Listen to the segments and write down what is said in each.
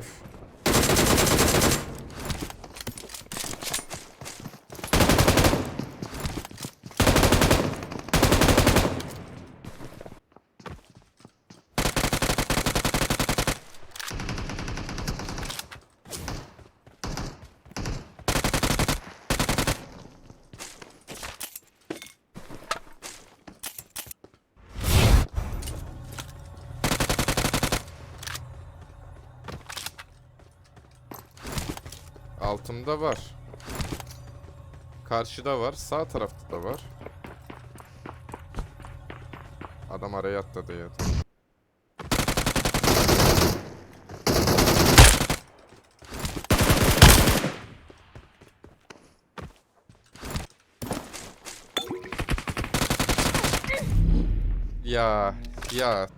です。Altımda var. Karşıda var. Sağ tarafta da var. Adam araya atladı ya. Ya ya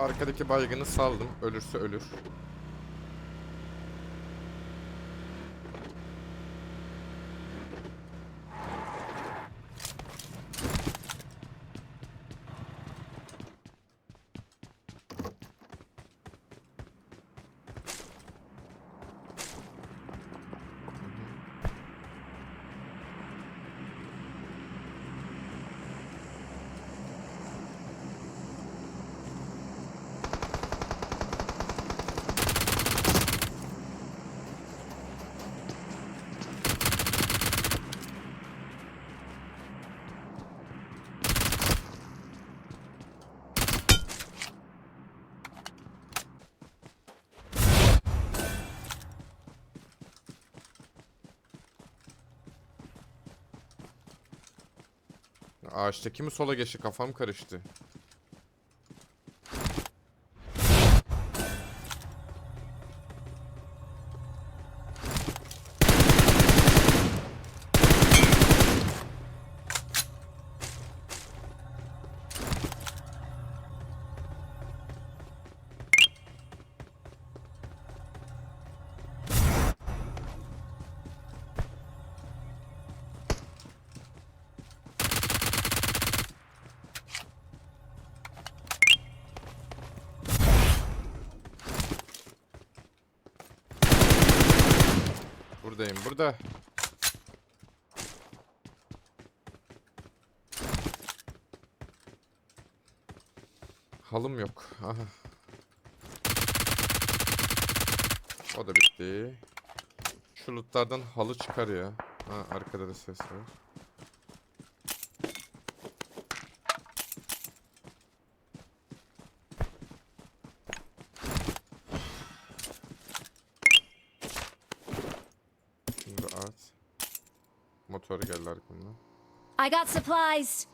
Arkadaki baygını saldım. Ölürse ölür. Ağaçtaki mi sola geçti? Kafam karıştı. Burada. Halım yok. Aha. O da bitti. Şu lootlardan halı çıkar ya. Ha arkada da ses var. Şunu da at. Motor geldi arkamdan. I got supplies.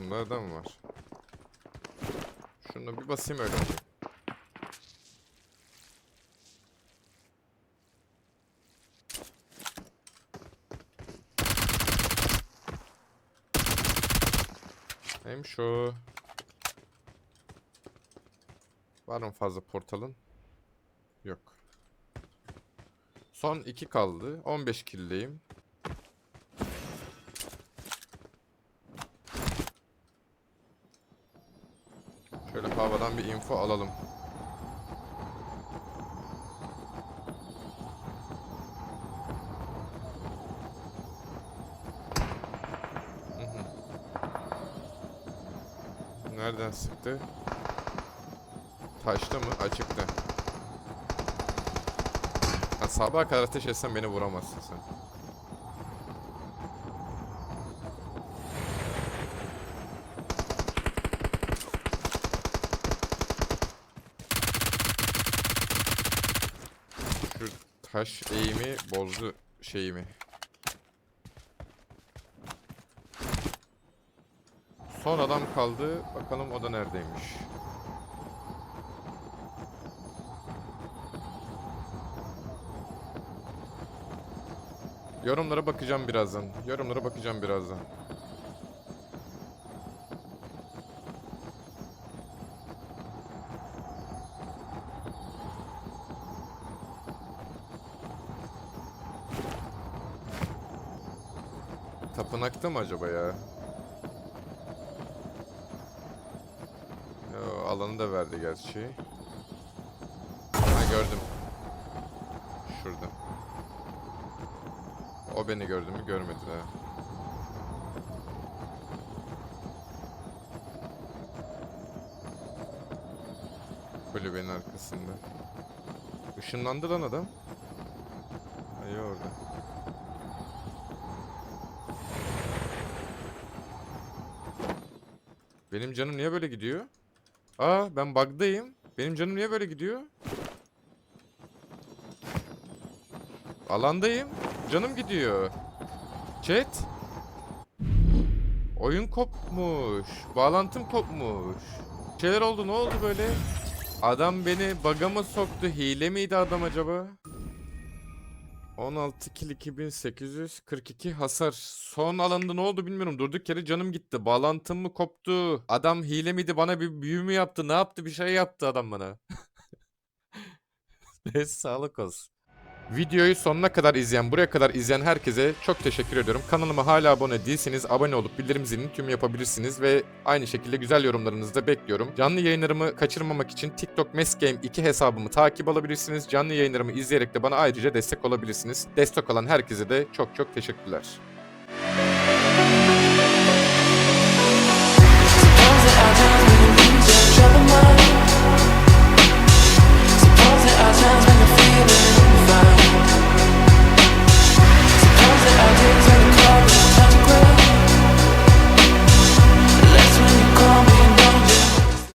tarafında adam var. Şunu bir basayım öyle. Hem şu. Var mı fazla portalın? Yok. Son 2 kaldı. 15 killeyim. İnfo alalım. Nereden sıktı? Taşta mı? Açıkta. Ha, sabaha kadar ateş etsen beni vuramazsın sen. Şu taş eğimi bozdu şeyimi. Son adam kaldı. Bakalım o da neredeymiş. Yorumlara bakacağım birazdan. Yorumlara bakacağım birazdan. Tapınakta mı acaba ya? Yo, alanı da verdi gerçi. Ha gördüm. Şurada. O beni gördü mü görmedi ha. Kulübenin arkasında. Işınlandı lan adam. Ay orada. Benim canım niye böyle gidiyor? Aa ben bug'dayım. Benim canım niye böyle gidiyor? Alandayım. Canım gidiyor. Chat. Oyun kopmuş. Bağlantım kopmuş. Şeyler oldu ne oldu böyle? Adam beni bug'a mı soktu? Hile miydi adam acaba? 16 kill 2842 hasar. Son alanda ne oldu bilmiyorum. Durduk yere canım gitti. Bağlantım mı koptu? Adam hile miydi? Bana bir büyü mü yaptı? Ne yaptı? Bir şey yaptı adam bana. Neyse sağlık olsun. Videoyu sonuna kadar izleyen, buraya kadar izleyen herkese çok teşekkür ediyorum. Kanalıma hala abone değilseniz abone olup bildirim zilini tüm yapabilirsiniz ve aynı şekilde güzel yorumlarınızı da bekliyorum. Canlı yayınlarımı kaçırmamak için TikTok Mesgame 2 hesabımı takip alabilirsiniz. Canlı yayınlarımı izleyerek de bana ayrıca destek olabilirsiniz. Destek olan herkese de çok çok teşekkürler.